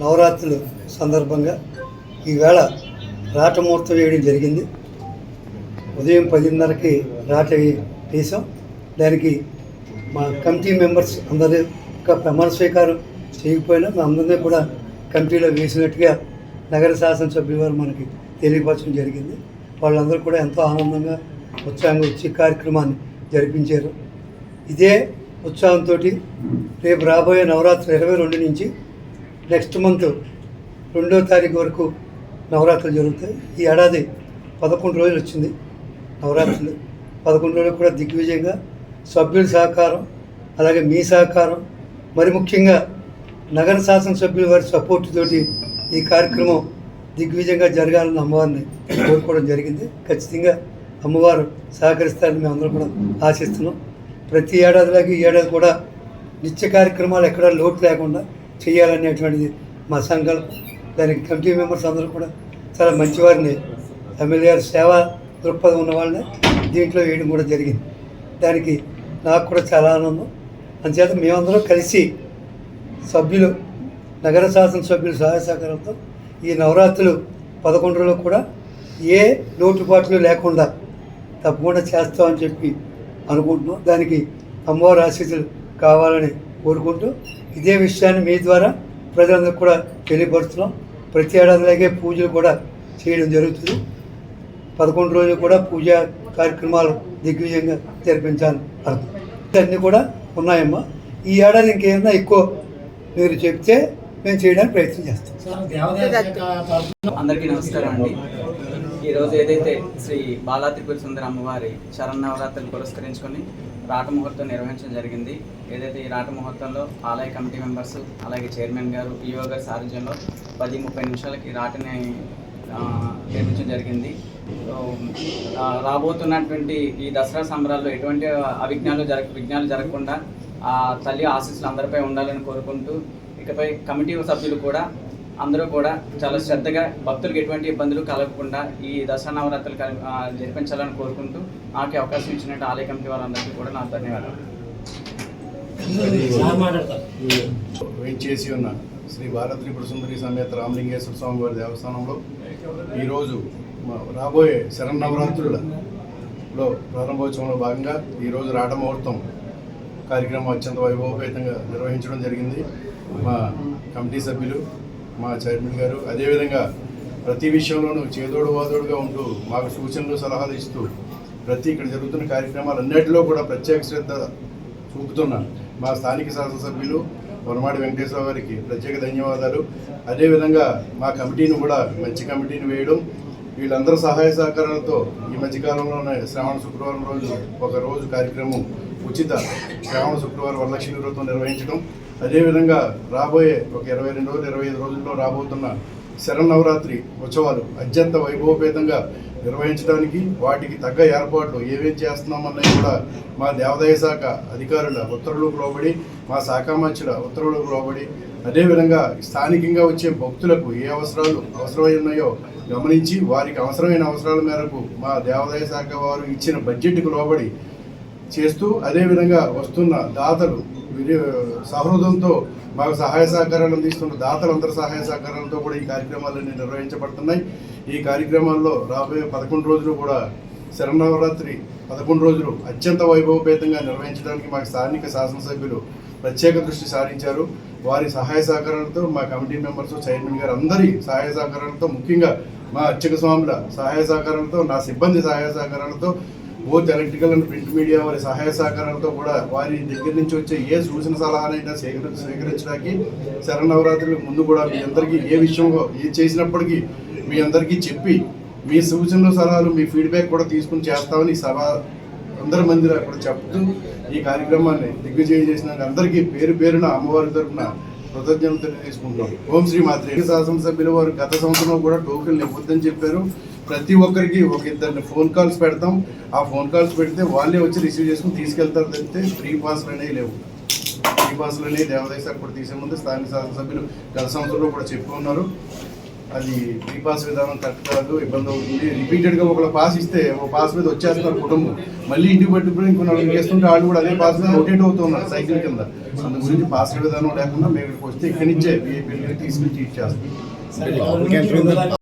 నవరాత్రులు సందర్భంగా ఈవేళ రాటమూర్తం వేయడం జరిగింది. ఉదయం పదిన్నరకి రాట వేసాం దానికి మా కమిటీ మెంబర్స్ అందరి యొక్క ప్రమాణ స్వీకారం చేయకపోయినా మా అందరినీ కూడా కమిటీలో వేసినట్టుగా నగర శాసనసభ్యుల వారు మనకి తెలియపరచడం జరిగింది. వాళ్ళందరూ కూడా ఎంతో ఆనందంగా ఉత్సాహంగా వచ్చి కార్యక్రమాన్ని జరిపించారు. ఇదే ఉత్సాహంతో రేపు రాబోయే నవరాత్రి ఇరవై రెండు నుంచి నెక్స్ట్ మంత్ రెండో తారీఖు వరకు నవరాత్రులు జరుగుతాయి. ఈ ఏడాది పదకొండు రోజులు వచ్చింది నవరాత్రులు. పదకొండు రోజులు కూడా దిగ్విజయంగా సభ్యుల సహకారం అలాగే మీ సహకారం మరి ముఖ్యంగా నగర శాసనసభ్యుల వారి సపోర్ట్ తోటి ఈ కార్యక్రమం దిగ్విజయంగా జరగాలని అమ్మవారిని కోరుకోవడం జరిగింది. ఖచ్చితంగా అమ్మవారు సహకరిస్తారని మేము అందరం కూడా ఆశిస్తున్నాం. ప్రతి ఏడాదిలాగే ఈ ఏడాది కూడా నిత్య కార్యక్రమాలు ఎక్కడా లోటు లేకుండా చేయాలనేటువంటిది మా సంకల్పం. దానికి కమిటీ మెంబర్స్ అందరూ కూడా చాలా మంచివారిని. ఎమ్మెల్యే గారి సేవా దృక్పథం ఉన్న వాళ్ళని దీంట్లో వేయడం కూడా జరిగింది. దానికి నాకు కూడా చాలా ఆనందం. అందుచేత మేమందరం కలిసి సభ్యులు నగర శాసన సభ్యులు సహాయ సహకారంతో ఈ నవరాత్రులు పదకొండు రోజులు కూడా ఏ లోటుపాట్లు లేకుండా తప్పకుండా చేస్తామని చెప్పి అనుకుంటున్నాం. దానికి అమ్మవారి ఆశీస్సులు కావాలని కోరుకుంటూ ఇదే విషయాన్ని మీ ద్వారా ప్రజలందరికీ కూడా తెలియపరుస్తున్నాం. ప్రతి ఏడాదిలాగే పూజలు కూడా చేయడం జరుగుతుంది. పదకొండు రోజులు కూడా పూజా కార్యక్రమాలు దిగ్విజయంగా జరిపించాలని అర్థం ఇవన్నీ కూడా ఉన్నాయమ్మా. ఈ ఏడాది ఇంకేమైనా ఎక్కువ మీరు చెప్తే మేము చేయడానికి ప్రయత్నం చేస్తాం. అందరికీ నమస్కారం అండి. ఈరోజు ఏదైతే శ్రీ బాలా త్రిపుర సుందర అమ్మవారి శరన్నవరాత్రులు పురస్కరించుకొని రాట ముహూర్తం నిర్వహించడం జరిగింది. ఏదైతే ఈ రాట ముహూర్తంలో ఆలయ కమిటీ మెంబర్స్ అలాగే చైర్మన్ గారు ఈఓ గారి సారథ్యంలో పది ముప్పై నిమిషాలకి రాటని నిర్మించడం జరిగింది. రాబోతున్నటువంటి ఈ దసరా సంబరాల్లో ఎటువంటి అవిఘ్నాలు జరగ విఘ్నాలు జరగకుండా ఆ తల్లి ఆశీస్సులు అందరిపై ఉండాలని కోరుకుంటూ ఇకపై కమిటీ సభ్యులు కూడా అందరూ కూడా చాలా శ్రద్ధగా భక్తులకు ఎటువంటి ఇబ్బందులు కలగకుండా ఈ దసరా నవరాత్రులు కల- జరిపించాలని కోరుకుంటూ నాకు అవకాశం ఇచ్చినట్టు ఆలయ కమిటీ వారందరికీ కూడా నా ధన్యవాదాలు. వేంచేసి ఉన్న శ్రీ భారత్రిపుర సుందరి సమేత రామలింగేశ్వర స్వామి వారి దేవస్థానంలో ఈరోజు రాబోయే శరన్నవరాత్రులలో ప్రారంభోత్సవంలో భాగంగా ఈరోజు రాట ముహూర్తం కార్యక్రమం అత్యంత వైభవపేతంగా నిర్వహించడం జరిగింది. మా కమిటీ సభ్యులు మా చైర్మన్ గారు. అదేవిధంగా ప్రతి విషయంలోనూ చేదోడు వాదోడుగా ఉంటూ మాకు సూచనలు సలహాలు ఇస్తూ ప్రతి ఇక్కడ జరుగుతున్న కార్యక్రమాలన్నిటిలో కూడా ప్రత్యేక శ్రద్ధ చూపుతున్న. మా స్థానిక శాసనసభ్యులు వరమాడి వెంకటేశ్వర గారికి ప్రత్యేక ధన్యవాదాలు. అదేవిధంగా మా కమిటీని కూడా మంచి కమిటీని వేయడం వీళ్ళందరూ సహాయ సహకారాలతో ఈ మధ్యకాలంలోనే శ్రావణ శుక్రవారం రోజు ఒక రోజు కార్యక్రమం ఉచిత శ్రావణ శుక్రవారం వరలక్ష్మి వ్రతం నిర్వహించడం అదేవిధంగా రాబోయే ఒక ఇరవై రెండు రోజులు ఇరవై ఐదు రోజుల్లో రాబోతున్న శరన్నవరాత్రి ఉత్సవాలు అత్యంత వైభవపేతంగా నిర్వహించడానికి వాటికి తగ్గ ఏర్పాట్లు ఏమేం చేస్తున్నామన్నది కూడా మా దేవాదాయ శాఖ అధికారుల ఉత్తర్వులకు లోబడి మా శాఖ ఉత్తర్వులకు లోబడి అదేవిధంగా స్థానికంగా వచ్చే భక్తులకు ఏ అవసరాలు అవసరమై ఉన్నాయో గమనించి వారికి అవసరమైన అవసరాల మేరకు మా దేవాదాయ శాఖ వారు ఇచ్చిన బడ్జెట్కు లోబడి చేస్తూ అదేవిధంగా వస్తున్న దాతలు సహృదంతో మాకు సహాయ సహకారాలు అందిస్తున్న దాతలందరి సహాయ సహకారాలతో కూడా ఈ కార్యక్రమాలన్నీ నిర్వహించబడుతున్నాయి. ఈ కార్యక్రమాల్లో రాబోయే పదకొండు రోజులు కూడా శరణవరాత్రి పదకొండు రోజులు అత్యంత వైభవపేతంగా నిర్వహించడానికి మాకు స్థానిక శాసనసభ్యులు ప్రత్యేక దృష్టి సారించారు. వారి సహాయ సహకారాలతో మా కమిటీ మెంబర్స్ చైర్మన్ గారు అందరి సహాయ సహకారాలతో ముఖ్యంగా మా అర్చక స్వాముల సహాయ సహకారాలతో నా సిబ్బంది సహాయ సహకారాలతో both electrical and print media వారి సహాయ సహకారాలతో కూడా వారి దగ్గర నుంచి వచ్చే ఏ సూచన సలహానైనా సేకరి స్వీకరించడానికి శరణవరాత్రులకు ముందు కూడా మీ అందరికీ ఏ విషయంలో ఏ చేసినప్పటికీ మీ అందరికీ చెప్పి మీ సూచనలు సలహాలు మీ ఫీడ్బ్యాక్ కూడా తీసుకుని చేస్తామని ఈ సభ అందరి మందిర కూడా చెప్తూ ఈ కార్యక్రమాన్ని దిగ్విజయం చేసిన అందరికీ పేరు పేరున అమ్మవారి తరపున కృతజ్ఞతలు తెలియజేసుకుంటున్నాం. ఓం శ్రీ మాత్రి శాసనసభ్యులు వారు గత సంవత్సరం కూడా టోకెన్లు ఇవ్వద్దని చెప్పారు. ప్రతి ఒక్కరికి ఒక ఇద్దరిని ఫోన్ కాల్స్ పెడతాం. ఆ ఫోన్ కాల్స్ పెడితే వాళ్ళే వచ్చి రిసీవ్ చేసుకుని తీసుకెళ్తారు తప్పితే ఫ్రీ పాస్లు అనేవి లేవు. ఫ్రీ పాస్లు అనేవి దేవాదాయ శాఖ కూడా తీసే ముందు స్థానిక శాసనసభ్యులు గత సంవత్సరంలో కూడా చెప్పుకున్నారు అది ఫ్రీ పాస్ విధానం కరెక్ట్ కాదు ఇబ్బంది అవుతుంది. రిపీటెడ్గా ఒకళ్ళ పాస్ ఇస్తే ఒక పాస్ మీద వచ్చేస్తున్నారు కుటుంబం. మళ్ళీ ఇంటికి పట్టుకుని ఇంకొన్ని వాళ్ళు చేస్తుంటే వాళ్ళు కూడా అదే పాస్ మీద రొటేట్ అవుతున్నారు సైకిల్ కింద. అందు గురించి పాస్ విధానం లేకుండా మేము ఇక్కడికి వస్తే ఇక్కడి నుంచే బీఏపీ తీసుకుని టీచ్ చేస్తాం.